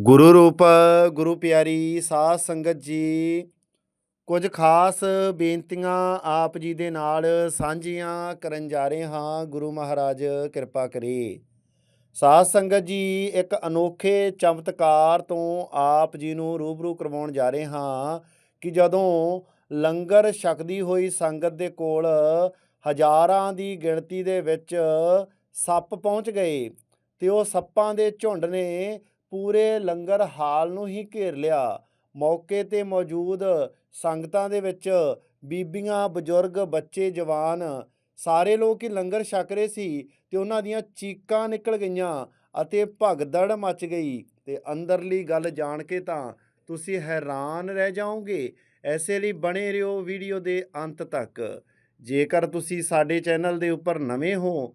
ਗੁਰੂ ਰੂਪ, ਗੁਰੂ ਪਿਆਰੀ, ਸਾਧ ਸੰਗਤ ਜੀ, ਕੁਝ ਖਾਸ ਬੇਨਤੀਆਂ ਆਪ ਜੀ ਦੇ ਨਾਲ ਸਾਂਝੀਆਂ ਕਰਨ ਜਾ ਰਹੇ ਹਾਂ। ਗੁਰੂ ਮਹਾਰਾਜ, ਕਿਰਪਾ ਕਰੇ। ਸਾਧ ਸੰਗਤ ਜੀ, ਇੱਕ ਅਨੋਖੇ ਚਮਤਕਾਰ ਤੋਂ ਆਪ ਜੀ ਨੂੰ ਰੂਬਰੂ ਕਰਵਾਉਣ ਜਾ ਰਹੇ ਹਾਂ ਕਿ ਜਦੋਂ ਲੰਗਰ ਛਕਦੀ ਹੋਈ ਸੰਗਤ ਦੇ ਕੋਲ ਹਜ਼ਾਰਾਂ ਦੀ ਗਿਣਤੀ ਦੇ ਵਿੱਚ ਸੱਪ ਪਹੁੰਚ ਗਏ ਤੇ ਉਹ ਸੱਪਾਂ ਦੇ ਝੁੰਡ ਨੇ ਪੂਰੇ ਲੰਗਰ ਹਾਲ ਨੂੰ ਹੀ ਘੇਰ ਲਿਆ। ਮੌਕੇ ਤੇ ਮੌਜੂਦ ਸੰਗਤਾਂ ਦੇ ਵਿੱਚ ਬੀਬੀਆਂ, ਬਜ਼ੁਰਗ, ਬੱਚੇ, ਜਵਾਨ ਸਾਰੇ ਲੋਕ ਹੀ ਲੰਗਰ ਛਕ ਰਹੇ ਸੀ ਤੇ ਉਹਨਾਂ ਦੀਆਂ ਚੀਕਾਂ ਨਿਕਲ ਗਈਆਂ ਅਤੇ ਭਗਦੜ ਮਚ ਗਈ। ਤੇ ਅੰਦਰਲੀ ਗੱਲ ਜਾਣ ਕੇ ਤਾਂ ਤੁਸੀਂ ਹੈਰਾਨ ਰਹਿ ਜਾਓਗੇ, ਐਸੇ ਲਈ ਬਣੇ ਰਹੋ ਵੀਡੀਓ ਦੇ ਅੰਤ ਤੱਕ। ਜੇਕਰ ਤੁਸੀਂ ਸਾਡੇ ਚੈਨਲ ਦੇ ਉੱਪਰ ਨਵੇਂ ਹੋ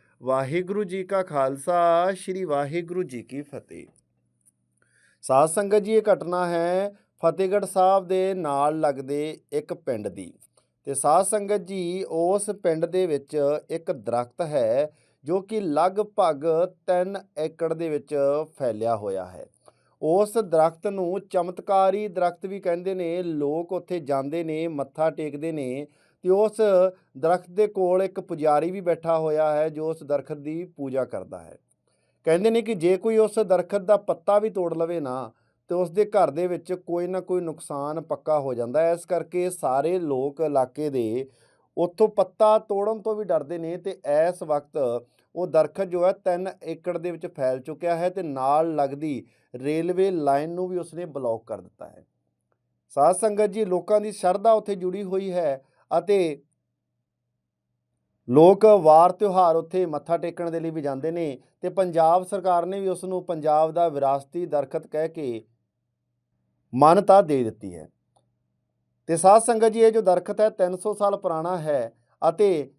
ਵਾਹਿਗੁਰੂ ਜੀ ਕਾ ਖਾਲਸਾ, ਸ੍ਰੀ ਵਾਹਿਗੁਰੂ ਜੀ ਕੀ ਫਤਿਹ। ਸਾਧ ਸੰਗਤ ਜੀ, ਇਹ ਘਟਨਾ ਹੈ ਫਤਿਹਗੜ੍ਹ ਸਾਹਿਬ ਦੇ ਨਾਲ ਲੱਗਦੇ ਇੱਕ ਪਿੰਡ ਦੀ। ਤੇ ਸਾਧ ਸੰਗਤ ਜੀ, ਉਸ ਪਿੰਡ ਦੇ ਵਿੱਚ ਇੱਕ ਦਰਖਤ ਹੈ, ਜੋ ਕਿ ਲਗਭਗ 3 ਏਕੜ ਦੇ ਵਿੱਚ ਫੈਲਿਆ ਹੋਇਆ ਹੈ। ਉਸ ਦਰਖਤ ਨੂੰ ਚਮਤਕਾਰੀ ਦਰਖਤ ਵੀ ਕਹਿੰਦੇ ਨੇ, ਲੋਕ ਉੱਥੇ ਜਾਂਦੇ ਨੇ, ਮੱਥਾ ਟੇਕਦੇ ਨੇ ਤੇ ਉਸ ਦਰਖਤ ਦੇ ਕੋਲ ਇੱਕ ਪੁਜਾਰੀ ਵੀ ਬੈਠਾ ਹੋਇਆ ਹੈ, ਜੋ ਉਸ ਦਰਖਤ ਦੀ ਪੂਜਾ ਕਰਦਾ ਹੈ। ਕਹਿੰਦੇ ਨੇ ਕਿ ਜੇ ਕੋਈ ਉਸ ਦਰਖਤ ਦਾ ਪੱਤਾ ਵੀ ਤੋੜ ਲਵੇ ਨਾ, ਤੇ ਉਸ ਦੇ ਘਰ ਦੇ ਵਿੱਚ ਕੋਈ ਨਾ ਕੋਈ ਨੁਕਸਾਨ ਪੱਕਾ ਹੋ ਜਾਂਦਾ ਹੈ। ਇਸ ਕਰਕੇ ਸਾਰੇ ਲੋਕ ਇਲਾਕੇ ਦੇ ਉੱਥੋਂ ਪੱਤਾ ਤੋੜਨ ਤੋਂ ਵੀ ਡਰਦੇ ਨੇ ਤੇ ਇਸ ਵਕਤ ਉਹ ਦਰਖਤ ਜੋ ਹੈ 3 ਏਕੜ ਦੇ ਵਿੱਚ ਫੈਲ ਚੁੱਕਿਆ ਹੈ ਤੇ ਨਾਲ ਲੱਗਦੀ ਰੇਲਵੇ ਲਾਈਨ ਨੂੰ ਵੀ ਉਸਨੇ ਬਲੌਕ ਕਰ ਦਿੱਤਾ ਹੈ। ਸਾਧ ਸੰਗਤ ਜੀ, ਲੋਕਾਂ ਦੀ ਸ਼ਰਧਾ ਉੱਥੇ ਜੁੜੀ ਹੋਈ ਹੈ। ਅਤੇ ਲੋਕ ਵਾਰ ਤਿਉਹਾਰ ਉੱਥੇ ਮੱਥਾ ਟੇਕਣ ਦੇ ਲਈ ਵੀ ਜਾਂਦੇ ਨੇ ਤੇ ਪੰਜਾਬ ਸਰਕਾਰ ਨੇ ਵੀ ਉਸ ਨੂੰ ਪੰਜਾਬ ਦਾ ਵਿਰਾਸਤੀ ਦਰਖਤ ਕਹਿ ਕੇ ਮਾਨਤਾ ਦੇ ਦਿੱਤੀ ਹੈ। ਤੇ ਸਾਧ ਸੰਗਤ ਜੀ, ਇਹ ਜੋ ਦਰਖਤ ਹੈ 300 ਸਾਲ ਪੁਰਾਣਾ ਹੈ ਅਤੇ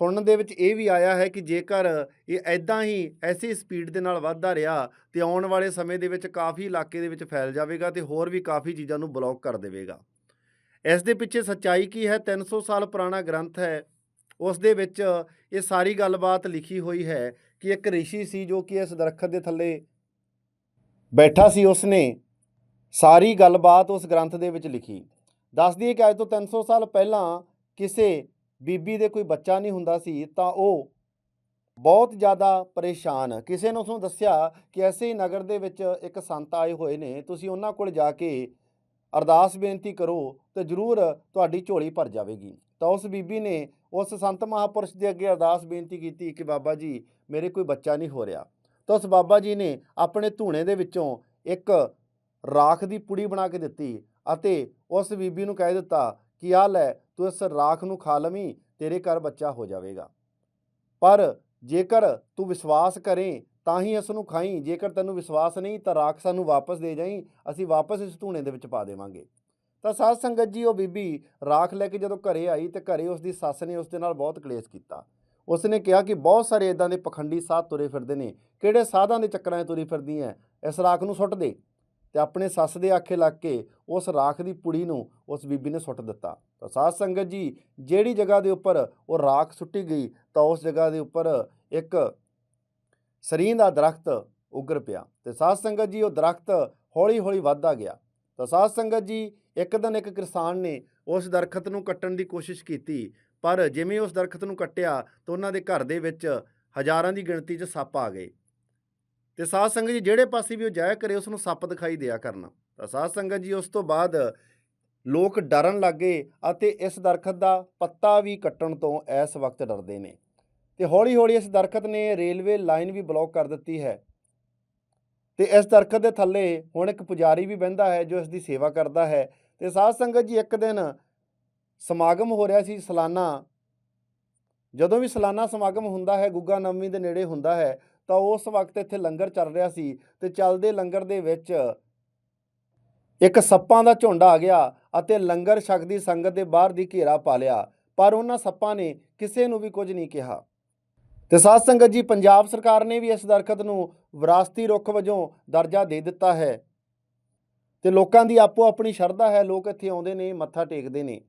ਸੁਣਨ ਦੇ ਵਿੱਚ ਇਹ ਵੀ ਆਇਆ ਹੈ ਕਿ ਜੇਕਰ ਇਹ ਐਦਾਂ ਹੀ ਐਸੀ ਸਪੀਡ ਦੇ ਨਾਲ ਵੱਧਦਾ ਰਿਹਾ ਤੇ ਆਉਣ ਵਾਲੇ ਸਮੇਂ ਦੇ ਵਿੱਚ ਕਾਫੀ ਇਲਾਕੇ ਦੇ ਵਿੱਚ ਫੈਲ ਜਾਵੇਗਾ ਤੇ ਹੋਰ ਵੀ ਕਾਫੀ ਚੀਜ਼ਾਂ ਨੂੰ ਬਲੌਕ ਕਰ ਦੇਵੇਗਾ। ਇਸ ਦੇ ਪਿੱਛੇ ਸੱਚਾਈ ਕੀ ਹੈ? 300 ਸਾਲ ਪੁਰਾਣਾ ਗ੍ਰੰਥ ਹੈ। ਉਸ ਦੇ ਵਿੱਚ ਇਹ ਸਾਰੀ ਗੱਲਬਾਤ ਲਿਖੀ ਹੋਈ ਹੈ ਕਿ ਇੱਕ ਰਿਸ਼ੀ ਸੀ ਜੋ ਕਿ ਇਸ ਦਰਖਤ ਦੇ ਥੱਲੇ ਬੈਠਾ ਸੀ। ਉਸਨੇ ਸਾਰੀ ਗੱਲਬਾਤ ਉਸ ਗ੍ਰੰਥ ਦੇ ਵਿੱਚ ਲਿਖੀ। ਦੱਸਦੀ ਹੈ ਕਿ ਅੱਜ ਤੋਂ 300 ਸਾਲ ਪਹਿਲਾਂ ਕਿਸੇ ਬੀਬੀ ਦੇ ਕੋਈ ਬੱਚਾ ਨਹੀਂ ਹੁੰਦਾ ਸੀ ਤਾਂ ਉਹ ਬਹੁਤ ਜ਼ਿਆਦਾ ਪਰੇਸ਼ਾਨ। ਕਿਸੇ ਨੇ ਉਸਨੂੰ ਦੱਸਿਆ ਕਿ ਐਸੇ ਹੀ ਨਗਰ ਦੇ ਵਿੱਚ ਇੱਕ ਸੰਤ ਆਏ ਹੋਏ ਨੇ, ਤੁਸੀਂ ਉਹਨਾਂ ਕੋਲ ਜਾ ਕੇ ਅਰਦਾਸ ਬੇਨਤੀ ਕਰੋ ਤੇ ਜ਼ਰੂਰ ਤੁਹਾਡੀ ਝੋਲੀ ਭਰ ਜਾਵੇਗੀ। ਤਾਂ ਉਸ ਬੀਬੀ ਨੇ ਉਸ ਸੰਤ ਮਹਾਪੁਰਸ਼ ਦੇ ਅੱਗੇ ਅਰਦਾਸ ਬੇਨਤੀ ਕੀਤੀ ਕਿ ਬਾਬਾ ਜੀ, ਮੇਰੇ ਕੋਈ ਬੱਚਾ ਨਹੀਂ ਹੋ ਰਿਹਾ। ਤਾਂ ਉਸ ਬਾਬਾ ਜੀ ਨੇ ਆਪਣੇ ਧੂਣੇ ਦੇ ਵਿੱਚੋਂ ਇੱਕ ਰਾਖ ਦੀ ਪੁੜੀ ਬਣਾ ਕੇ ਦਿੱਤੀ ਅਤੇ ਉਸ ਬੀਬੀ ਨੂੰ ਕਹਿ ਦਿੱਤਾ ਕਿ ਆ ਲੈ, ਤੂੰ ਇਸ ਰਾਖ ਨੂੰ ਖਾ ਲਵੀਂ, ਤੇਰੇ ਘਰ ਬੱਚਾ ਹੋ ਜਾਵੇਗਾ। ਪਰ ਜੇਕਰ ਤੂੰ ਵਿਸ਼ਵਾਸ ਕਰੇ ਤਾਂ ਹੀ ਇਸ ਨੂੰ ਖਾਈ। ਜੇਕਰ ਤੈਨੂੰ ਵਿਸ਼ਵਾਸ ਨਹੀਂ, ਤਾਂ ਰਾਖ ਸਾਨੂੰ ਵਾਪਸ ਦੇ ਜਾਈਂ। ਅਸੀਂ ਵਾਪਸ ਇਸ ਧੂਣੇ ਦੇ ਵਿੱਚ ਪਾ ਦੇਵਾਂਗੇ। ਤਾਂ ਸਾਧ ਸੰਗਤ ਜੀ, ਉਹ ਬੀਬੀ ਰਾਖ ਲੈ ਕੇ ਜਦੋਂ ਘਰੇ ਆਈ ਤੇ ਘਰੇ ਉਸ ਦੀ ਸੱਸ ਨੇ ਉਸ ਦੇ ਨਾਲ ਬਹੁਤ ਕਲੇਸ਼ ਕੀਤਾ। ਉਸ ਨੇ ਕਿਹਾ ਕਿ ਬਹੁਤ ਸਾਰੇ ਇਦਾਂ ਦੇ ਪਖੰਡੀ ਸਾਧ ਤੁਰੇ ਫਿਰਦੇ ਨੇ। ਕਿਹੜੇ ਸਾਧਾਂ ਦੇ ਚੱਕਰਾਂ 'ਚ ਤੁਰੀ ਫਿਰਦੀ ਐ? ਇਸ ਰਾਖ ਨੂੰ ਸੁੱਟ ਦੇ। ਤੇ ਆਪਣੇ ਸੱਸ ਦੇ ਆਖੇ ਲੱਗ ਕੇ ਉਸ ਰਾਖ ਦੀ ਪੁੜੀ ਨੂੰ ਉਸ ਬੀਬੀ ਨੇ ਸੁੱਟ ਦਿੱਤਾ। ਤਾਂ ਸਾਧ ਸੰਗਤ ਜੀ, ਜਿਹੜੀ ਜਗ੍ਹਾ ਦੇ ਉੱਪਰ ਉਹ ਰਾਖ ਸੁੱਟੀ ਗਈ, ਤਾਂ ਉਸ ਜਗ੍ਹਾ ਦੇ ਉੱਪਰ ਇੱਕ ਸਰੀਂ ਦਾ ਦਰਖਤ ਉੱਗਰ ਪਿਆ ਤੇ ਸਾਧ ਸੰਗਤ ਜੀ ਉਹ ਦਰਖਤ ਹੌਲੀ-ਹੌਲੀ ਵੱਧਦਾ ਗਿਆ। ਤਾਂ ਸਾਧ ਸੰਗਤ ਜੀ ਇੱਕ ਦਿਨ ਇੱਕ ਕਿਸਾਨ ਨੇ ਉਸ ਦਰਖਤ ਨੂੰ ਕੱਟਣ ਦੀ ਕੋਸ਼ਿਸ਼ ਕੀਤੀ, ਪਰ ਜਿਵੇਂ ਉਸ ਦਰਖਤ ਨੂੰ ਕੱਟਿਆ ਤਾਂ ਉਹਨਾਂ ਦੇ ਘਰ ਦੇ ਵਿੱਚ ਹਜ਼ਾਰਾਂ ਦੀ ਗਿਣਤੀ 'ਚ ਸੱਪ ਆ ਗਏ। ਤੇ ਸਾਧ ਸੰਗਤ ਜੀ ਜਿਹੜੇ ਪਾਸੇ ਵੀ ਉਹ ਜਾਇਆ ਕਰੇ, ਉਸ ਨੂੰ ਸੱਪ ਦਿਖਾਈ ਦਿਆ ਕਰਨਾ। ਤਾਂ ਸਾਧ ਸੰਗਤ ਜੀ ਉਸ ਤੋਂ ਬਾਅਦ ਲੋਕ ਡਰਨ ਲੱਗੇ ਅਤੇ ਇਸ ਦਰਖਤ ਦਾ ਪੱਤਾ ਵੀ ਕੱਟਣ ਤੋਂ ਇਸ ਵਕਤ ਡਰਦੇ ਨੇ। ਤੇ ਹੌਲੀ-ਹੌਲੀ ਇਸ ਦਰਖਤ ਨੇ ਰੇਲਵੇ ਲਾਈਨ ਵੀ ਬਲੌਕ ਕਰ ਦਿੱਤੀ ਹੈ। ਤੇ ਇਸ ਦਰਖਤ ਦੇ ਥੱਲੇ ਹੁਣ ਇੱਕ ਪੁਜਾਰੀ ਵੀ ਬਹਿੰਦਾ ਹੈ ਜੋ ਇਸ ਦੀ ਸੇਵਾ ਕਰਦਾ ਹੈ। ਤੇ ਸਾਧ ਸੰਗਤ ਜੀ, ਇੱਕ ਦਿਨ ਸਮਾਗਮ ਹੋ ਰਿਹਾ ਸੀ ਸਾਲਾਨਾ। ਜਦੋਂ ਵੀ ਸਾਲਾਨਾ ਸਮਾਗਮ ਹੁੰਦਾ ਹੈ, ਗੁੱਗਾ ਨਵਮੀ ਦੇ ਨੇੜੇ ਹੁੰਦਾ ਹੈ, ਤਾਂ ਉਸ ਵਕਤ ਇੱਥੇ ਲੰਗਰ ਚੱਲ ਰਿਹਾ ਸੀ ਤੇ ਚੱਲਦੇ ਲੰਗਰ ਦੇ ਵਿੱਚ ਇੱਕ ਸੱਪਾਂ ਦਾ ਝੁੰਡ ਆ ਗਿਆ ਅਤੇ ਲੰਗਰ ਛਕਦੀ ਸੰਗਤ ਦੇ ਬਾਹਰ ਦੀ ਘੇਰਾ ਪਾ ਲਿਆ। ਪਰ ਉਹਨਾਂ ਸੱਪਾਂ ਨੇ ਕਿਸੇ ਨੂੰ ਵੀ ਕੁਝ ਨਹੀਂ ਕਿਹਾ। ਤੇ ਸਾਧ ਸੰਗਤ ਜੀ ਪੰਜਾਬ ਸਰਕਾਰ ਨੇ ਵੀ ਇਸ ਦਰਖਤ ਨੂੰ ਵਿਰਾਸਤੀ ਰੁੱਖ ਵਜੋਂ ਦਰਜਾ ਦੇ ਦਿੱਤਾ ਹੈ ਤੇ ਲੋਕਾਂ ਦੀ ਆਪੋ ਆਪਣੀ ਸ਼ਰਧਾ ਹੈ ਲੋਕ ਇੱਥੇ ਆਉਂਦੇ ਨੇ ਮੱਥਾ ਟੇਕਦੇ ਨੇ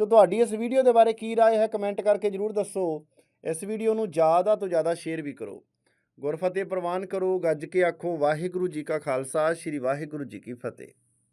ਸੋ ਤੁਹਾਡੀ ਇਸ ਵੀਡੀਓ ਦੇ ਬਾਰੇ ਕੀ رائے ਹੈ ਕਮੈਂਟ ਕਰਕੇ ਜਰੂਰ ਦੱਸੋ ਇਸ ਵੀਡੀਓ ਨੂੰ ਜ਼ਿਆਦਾ ਤੋਂ ਜ਼ਿਆਦਾ ਸ਼ੇਅਰ ਵੀ ਕਰੋ ਗੁਰਫਤਿਹ ਪ੍ਰਵਾਨ ਕਰੋ ਗੱਜ ਕੇ ਆਖੋ ਵਾਹਿਗੁਰੂ ਜੀ ਕਾ ਖਾਲਸਾ ਸ੍ਰੀ ਵਾਹਿਗੁਰੂ ਜੀ ਕੀ ਫਤਿਹ